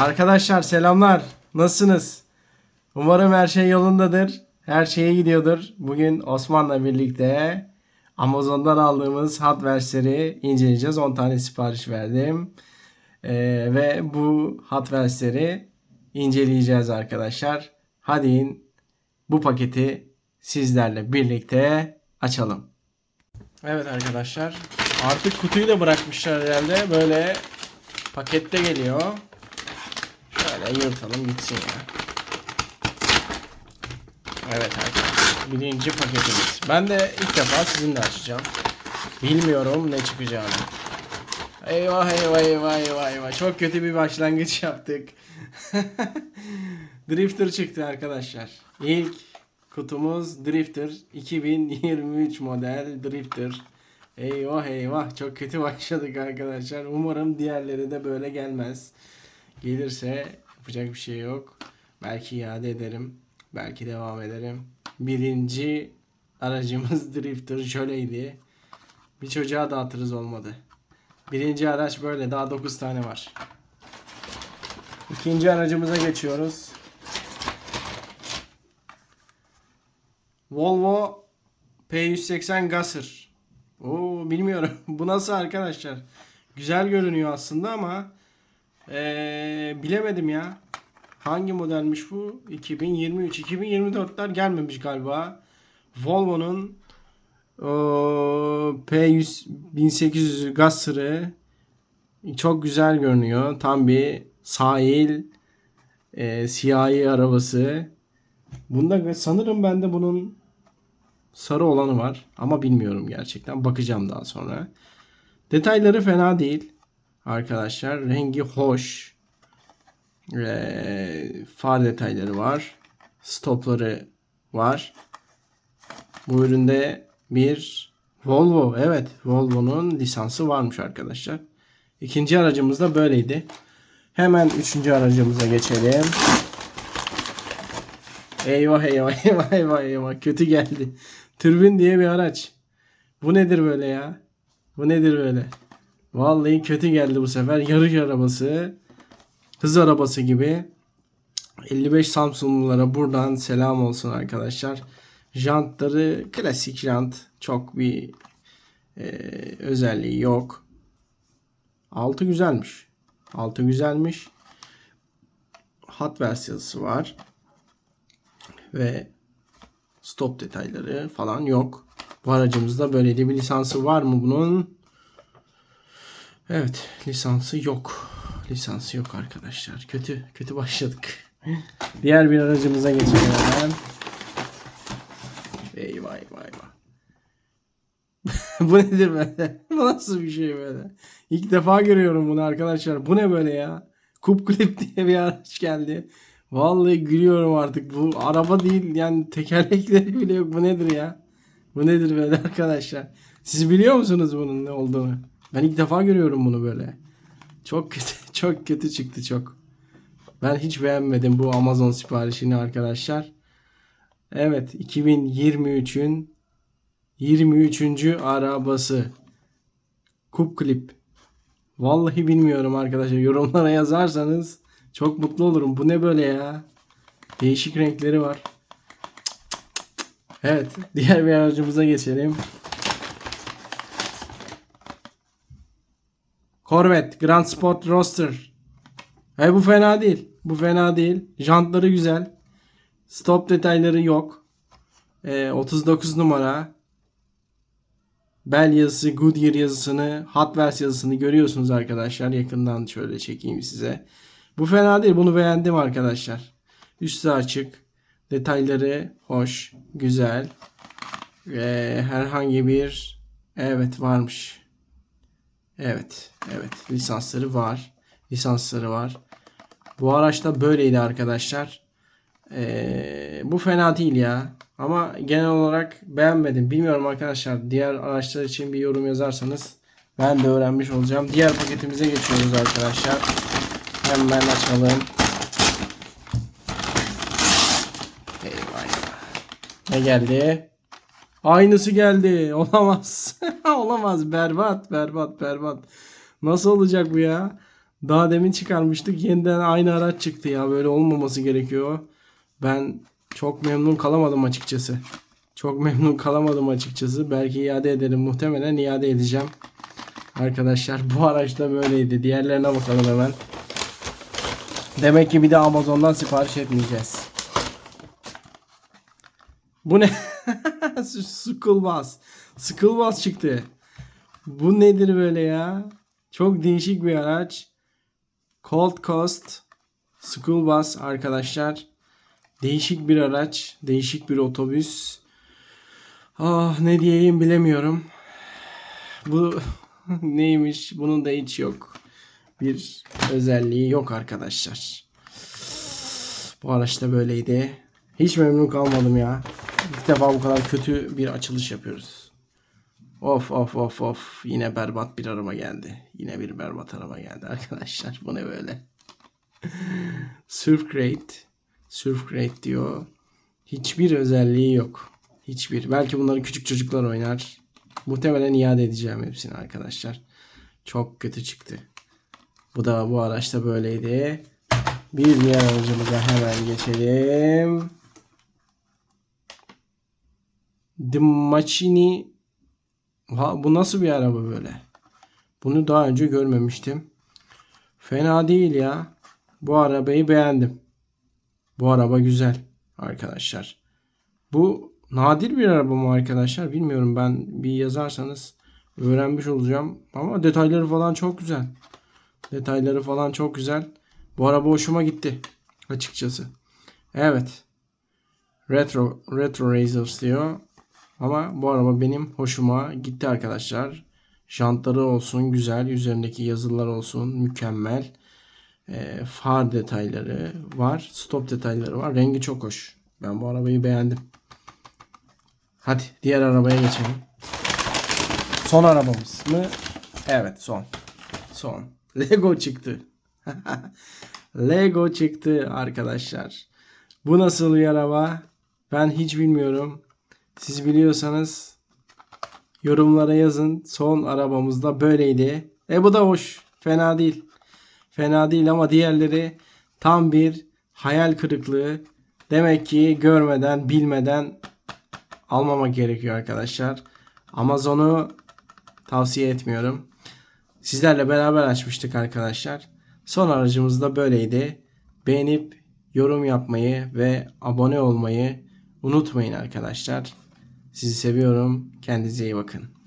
Arkadaşlar selamlar. Nasılsınız? Umarım her şey yolundadır. Her şeye gidiyordur. Bugün Osman'la birlikte Amazon'dan aldığımız Wheels'leri inceleyeceğiz. 10 tane sipariş verdim. Ee, ve bu Wheels'leri inceleyeceğiz arkadaşlar. Hadi in, bu paketi sizlerle birlikte açalım. Evet arkadaşlar. Artık kutuyu da bırakmışlar herhalde. Böyle pakette geliyor. Şöyle yırtalım gitsin ya. Evet arkadaşlar. Birinci paketimiz. Ben de ilk defa sizinle açacağım. Bilmiyorum ne çıkacağını. Eyvah eyvah eyvah eyvah eyvah. Çok kötü bir başlangıç yaptık. Drifter çıktı arkadaşlar. İlk kutumuz Drifter. 2023 model Drifter. Eyvah eyvah çok kötü başladık arkadaşlar. Umarım diğerleri de böyle gelmez. Gelirse yapacak bir şey yok. Belki iade ederim. Belki devam ederim. Birinci aracımız Drifter şöyleydi. Bir çocuğa dağıtırız olmadı. Birinci araç böyle. Daha 9 tane var. İkinci aracımıza geçiyoruz. Volvo P180 Gasser. Oo bilmiyorum. Bu nasıl arkadaşlar? Güzel görünüyor aslında ama ee, bilemedim ya. Hangi modelmiş bu? 2023. 2024'ler gelmemiş galiba. Volvo'nun o, P100 1800 Gasser'ı çok güzel görünüyor. Tam bir sahil e, siyahi arabası. Bunda sanırım bende bunun sarı olanı var ama bilmiyorum gerçekten. Bakacağım daha sonra. Detayları fena değil arkadaşlar. Rengi hoş. Ee, far detayları var. Stopları var. Bu üründe bir Volvo. Evet Volvo'nun lisansı varmış arkadaşlar. İkinci aracımız da böyleydi. Hemen üçüncü aracımıza geçelim. Eyvah eyvah eyvah eyvah eyvah kötü geldi. Türbin diye bir araç. Bu nedir böyle ya? Bu nedir böyle? Vallahi kötü geldi bu sefer. Yarış arabası. Hız arabası gibi. 55 Samsunlulara buradan selam olsun arkadaşlar. Jantları klasik jant. Çok bir e, özelliği yok. Altı güzelmiş. Altı güzelmiş. Hot Wheels yazısı var. Ve stop detayları falan yok. Bu aracımızda böyleydi. Bir lisansı var mı bunun? Evet, lisansı yok. Lisansı yok arkadaşlar. Kötü, kötü başladık. Diğer bir aracımıza geçelim hemen. Eyvah eyvah eyvah. Bu nedir böyle? Bu nasıl bir şey böyle? İlk defa görüyorum bunu arkadaşlar. Bu ne böyle ya? Kup Clip diye bir araç geldi. Vallahi gülüyorum artık. Bu araba değil yani tekerlekleri bile yok. Bu nedir ya? Bu nedir böyle arkadaşlar? Siz biliyor musunuz bunun ne olduğunu? Ben ilk defa görüyorum bunu böyle. Çok kötü, çok kötü çıktı çok. Ben hiç beğenmedim bu Amazon siparişini arkadaşlar. Evet 2023'ün 23. arabası. Kup Clip. Vallahi bilmiyorum arkadaşlar. Yorumlara yazarsanız çok mutlu olurum. Bu ne böyle ya? Değişik renkleri var. Evet. Diğer bir aracımıza geçelim. Corvette Grand Sport Roadster. Hey bu fena değil. Bu fena değil. Jantları güzel. Stop detayları yok. Ee, 39 numara. Bell yazısı, Goodyear yazısını, Hot Wheels yazısını görüyorsunuz arkadaşlar. Yakından şöyle çekeyim size. Bu fena değil. Bunu beğendim arkadaşlar. Üstü açık. Detayları hoş, güzel. Ve herhangi bir evet varmış. Evet, evet. Lisansları var. Lisansları var. Bu araçta böyleydi arkadaşlar. Ee, bu fena değil ya. Ama genel olarak beğenmedim. Bilmiyorum arkadaşlar. Diğer araçlar için bir yorum yazarsanız ben de öğrenmiş olacağım. Diğer paketimize geçiyoruz arkadaşlar. Hemen açalım. Eyvah. Ne geldi? Aynısı geldi. Olamaz. Olamaz. Berbat, berbat, berbat. Nasıl olacak bu ya? Daha demin çıkarmıştık. Yeniden aynı araç çıktı ya. Böyle olmaması gerekiyor. Ben çok memnun kalamadım açıkçası. Çok memnun kalamadım açıkçası. Belki iade ederim. Muhtemelen iade edeceğim. Arkadaşlar bu araçta böyleydi. Diğerlerine bakalım hemen. Demek ki bir de Amazon'dan sipariş etmeyeceğiz. Bu ne? School Bus çıktı. Bu nedir böyle ya? Çok değişik bir araç. Cold Coast School Bus arkadaşlar. Değişik bir araç. Değişik bir otobüs. Ah ne diyeyim bilemiyorum. Bu neymiş? Bunun da hiç yok. Bir özelliği yok arkadaşlar. Bu araç da böyleydi. Hiç memnun kalmadım ya. İlk defa bu kadar kötü bir açılış yapıyoruz. Of of of of. Yine berbat bir araba geldi. Yine bir berbat araba geldi arkadaşlar. Bu ne böyle? Surf Crate. Surf Crate diyor. Hiçbir özelliği yok. Hiçbir. Belki bunları küçük çocuklar oynar. Muhtemelen iade edeceğim hepsini arkadaşlar. Çok kötü çıktı. Bu da bu araçta böyleydi. Bir diğer aracımıza hemen geçelim. The Machini ha, bu nasıl bir araba böyle? Bunu daha önce görmemiştim. Fena değil ya. Bu arabayı beğendim. Bu araba güzel arkadaşlar. Bu nadir bir araba mı arkadaşlar? Bilmiyorum ben bir yazarsanız öğrenmiş olacağım. Ama detayları falan çok güzel. Detayları falan çok güzel. Bu araba hoşuma gitti açıkçası. Evet. Retro Retro Racers diyor. Ama bu araba benim hoşuma gitti arkadaşlar. Jantları olsun güzel. Üzerindeki yazılar olsun mükemmel. Ee, far detayları var. Stop detayları var. Rengi çok hoş. Ben bu arabayı beğendim. Hadi diğer arabaya geçelim. Son arabamız mı? Evet son. Son. Lego çıktı. Lego çıktı arkadaşlar. Bu nasıl bir araba? Ben hiç bilmiyorum. Siz biliyorsanız yorumlara yazın. Son arabamız da böyleydi. E bu da hoş. Fena değil. Fena değil ama diğerleri tam bir hayal kırıklığı. Demek ki görmeden, bilmeden almamak gerekiyor arkadaşlar. Amazon'u tavsiye etmiyorum. Sizlerle beraber açmıştık arkadaşlar. Son aracımız da böyleydi. Beğenip yorum yapmayı ve abone olmayı unutmayın arkadaşlar. Sizi seviyorum. Kendinize iyi bakın.